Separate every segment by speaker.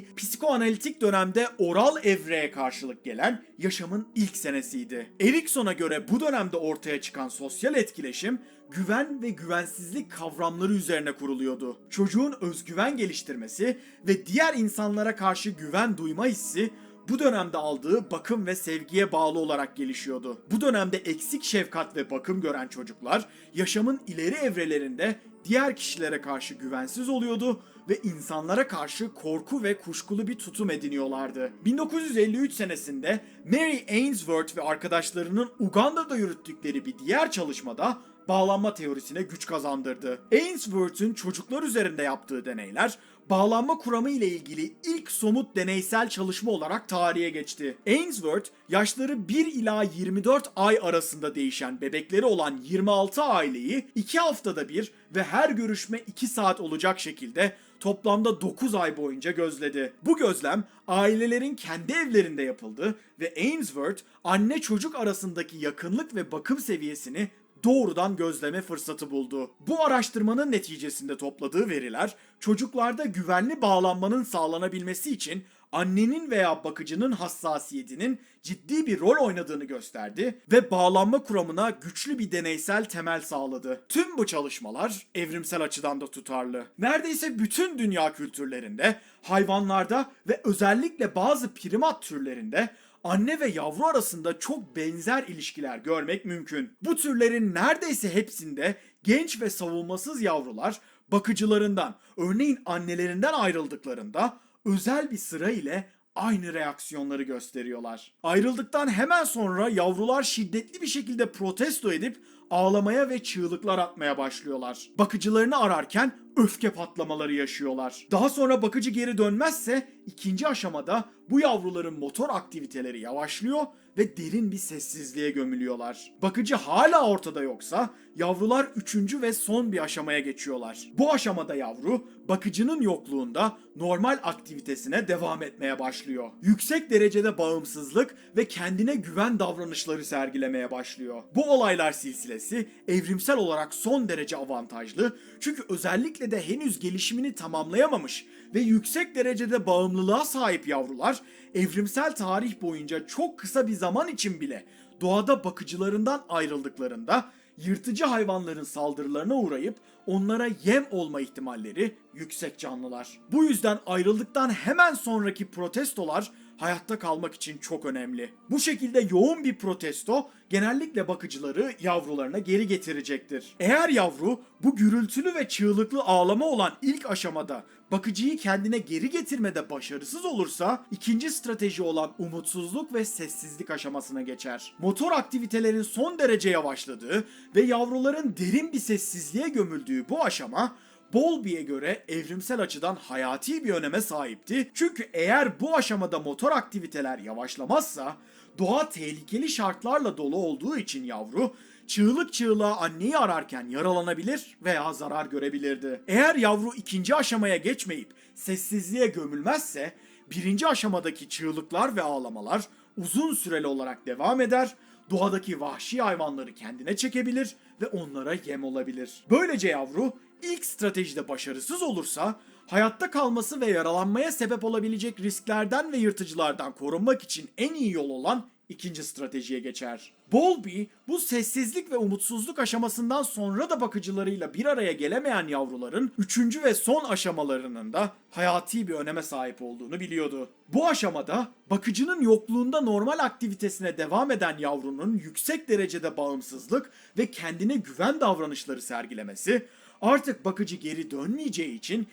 Speaker 1: psikoanalitik dönemde oral evreye karşılık gelen yaşamın ilk senesiydi. Erikson'a göre bu dönemde ortaya çıkan sosyal etkileşim güven ve güvensizlik kavramları üzerine kuruluyordu. Çocuğun özgüven geliştirmesi ve diğer insanlara karşı güven duyma hissi bu dönemde aldığı bakım ve sevgiye bağlı olarak gelişiyordu. Bu dönemde eksik şefkat ve bakım gören çocuklar yaşamın ileri evrelerinde diğer kişilere karşı güvensiz oluyordu ve insanlara karşı korku ve kuşkulu bir tutum ediniyorlardı. 1953 senesinde Mary Ainsworth ve arkadaşlarının Uganda'da yürüttükleri bir diğer çalışmada bağlanma teorisine güç kazandırdı. Ainsworth'un çocuklar üzerinde yaptığı deneyler bağlanma kuramı ile ilgili ilk somut deneysel çalışma olarak tarihe geçti. Ainsworth, yaşları 1 ila 24 ay arasında değişen bebekleri olan 26 aileyi 2 haftada bir ve her görüşme 2 saat olacak şekilde toplamda 9 ay boyunca gözledi. Bu gözlem ailelerin kendi evlerinde yapıldı ve Ainsworth anne çocuk arasındaki yakınlık ve bakım seviyesini doğrudan gözleme fırsatı buldu. Bu araştırmanın neticesinde topladığı veriler çocuklarda güvenli bağlanmanın sağlanabilmesi için annenin veya bakıcının hassasiyetinin ciddi bir rol oynadığını gösterdi ve bağlanma kuramına güçlü bir deneysel temel sağladı. Tüm bu çalışmalar evrimsel açıdan da tutarlı. Neredeyse bütün dünya kültürlerinde, hayvanlarda ve özellikle bazı primat türlerinde anne ve yavru arasında çok benzer ilişkiler görmek mümkün. Bu türlerin neredeyse hepsinde genç ve savunmasız yavrular bakıcılarından, örneğin annelerinden ayrıldıklarında özel bir sıra ile aynı reaksiyonları gösteriyorlar. Ayrıldıktan hemen sonra yavrular şiddetli bir şekilde protesto edip ağlamaya ve çığlıklar atmaya başlıyorlar. Bakıcılarını ararken öfke patlamaları yaşıyorlar. Daha sonra bakıcı geri dönmezse ikinci aşamada bu yavruların motor aktiviteleri yavaşlıyor ve derin bir sessizliğe gömülüyorlar. Bakıcı hala ortada yoksa yavrular üçüncü ve son bir aşamaya geçiyorlar. Bu aşamada yavru bakıcının yokluğunda normal aktivitesine devam etmeye başlıyor. Yüksek derecede bağımsızlık ve kendine güven davranışları sergilemeye başlıyor. Bu olaylar silsilesi evrimsel olarak son derece avantajlı çünkü özellikle de henüz gelişimini tamamlayamamış ve yüksek derecede bağımlılığa sahip yavrular evrimsel tarih boyunca çok kısa bir zaman için bile doğada bakıcılarından ayrıldıklarında yırtıcı hayvanların saldırılarına uğrayıp onlara yem olma ihtimalleri yüksek canlılar. Bu yüzden ayrıldıktan hemen sonraki protestolar hayatta kalmak için çok önemli. Bu şekilde yoğun bir protesto genellikle bakıcıları yavrularına geri getirecektir. Eğer yavru bu gürültülü ve çığlıklı ağlama olan ilk aşamada bakıcıyı kendine geri getirmede başarısız olursa ikinci strateji olan umutsuzluk ve sessizlik aşamasına geçer. Motor aktivitelerin son derece yavaşladığı ve yavruların derin bir sessizliğe gömüldüğü bu aşama Bowlby'e göre evrimsel açıdan hayati bir öneme sahipti. Çünkü eğer bu aşamada motor aktiviteler yavaşlamazsa doğa tehlikeli şartlarla dolu olduğu için yavru çığlık çığlığa anneyi ararken yaralanabilir veya zarar görebilirdi. Eğer yavru ikinci aşamaya geçmeyip sessizliğe gömülmezse birinci aşamadaki çığlıklar ve ağlamalar uzun süreli olarak devam eder doğadaki vahşi hayvanları kendine çekebilir ve onlara yem olabilir. Böylece yavru ilk stratejide başarısız olursa hayatta kalması ve yaralanmaya sebep olabilecek risklerden ve yırtıcılardan korunmak için en iyi yol olan ikinci stratejiye geçer. Bowlby bu sessizlik ve umutsuzluk aşamasından sonra da bakıcılarıyla bir araya gelemeyen yavruların üçüncü ve son aşamalarının da hayati bir öneme sahip olduğunu biliyordu. Bu aşamada bakıcının yokluğunda normal aktivitesine devam eden yavrunun yüksek derecede bağımsızlık ve kendine güven davranışları sergilemesi artık bakıcı geri dönmeyeceği için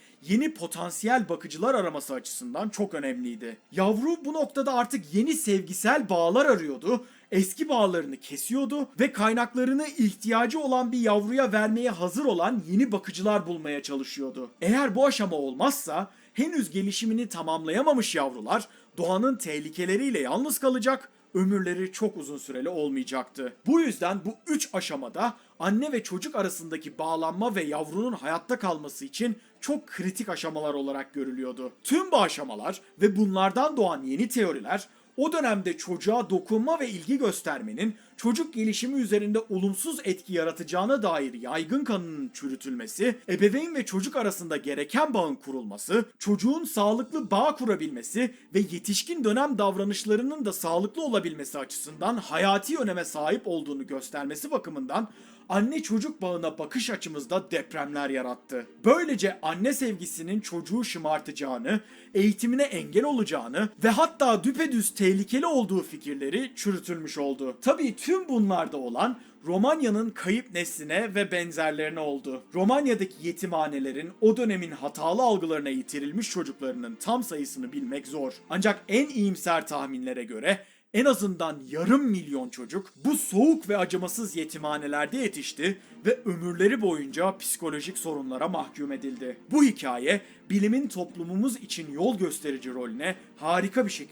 Speaker 1: potansiyel bakıcılar araması açısından çok önemliydi. Yavru bu noktada artık yeni sevgisel bağlar arıyordu, eski bağlarını kesiyordu ve kaynaklarını ihtiyacı olan bir yavruya vermeye hazır olan yeni bakıcılar bulmaya çalışıyordu. Eğer bu aşama olmazsa henüz gelişimini tamamlayamamış yavrular doğanın tehlikeleriyle yalnız kalacak ömürleri çok uzun süreli olmayacaktı. Bu yüzden bu üç aşamada anne ve çocuk arasındaki bağlanma ve yavrunun hayatta kalması için çok kritik aşamalar olarak görülüyordu. Tüm bu aşamalar ve bunlardan doğan yeni teoriler o dönemde çocuğa dokunma ve ilgi göstermenin çocuk gelişimi üzerinde olumsuz etki yaratacağına dair yaygın kanının çürütülmesi, ebeveyn ve çocuk arasında gereken bağın kurulması, çocuğun sağlıklı bağ kurabilmesi ve yetişkin dönem davranışlarının da sağlıklı olabilmesi açısından hayati öneme sahip olduğunu göstermesi bakımından anne çocuk bağına bakış açımızda depremler yarattı. Böylece anne sevgisinin çocuğu şımartacağını, eğitimine engel olacağını ve hatta düpedüz tehlikeli olduğu fikirleri çürütülmüş oldu. Tabii tüm bunlarda olan Romanya'nın kayıp nesline ve benzerlerine oldu. Romanya'daki yetimhanelerin o dönemin hatalı algılarına yitirilmiş çocuklarının tam sayısını bilmek zor. Ancak en iyimser tahminlere göre en azından yarım milyon çocuk bu soğuk ve acımasız yetimhanelerde yetişti ve ömürleri boyunca psikolojik sorunlara mahkum edildi. Bu hikaye bilimin toplumumuz için yol gösterici rolüne harika bir şekilde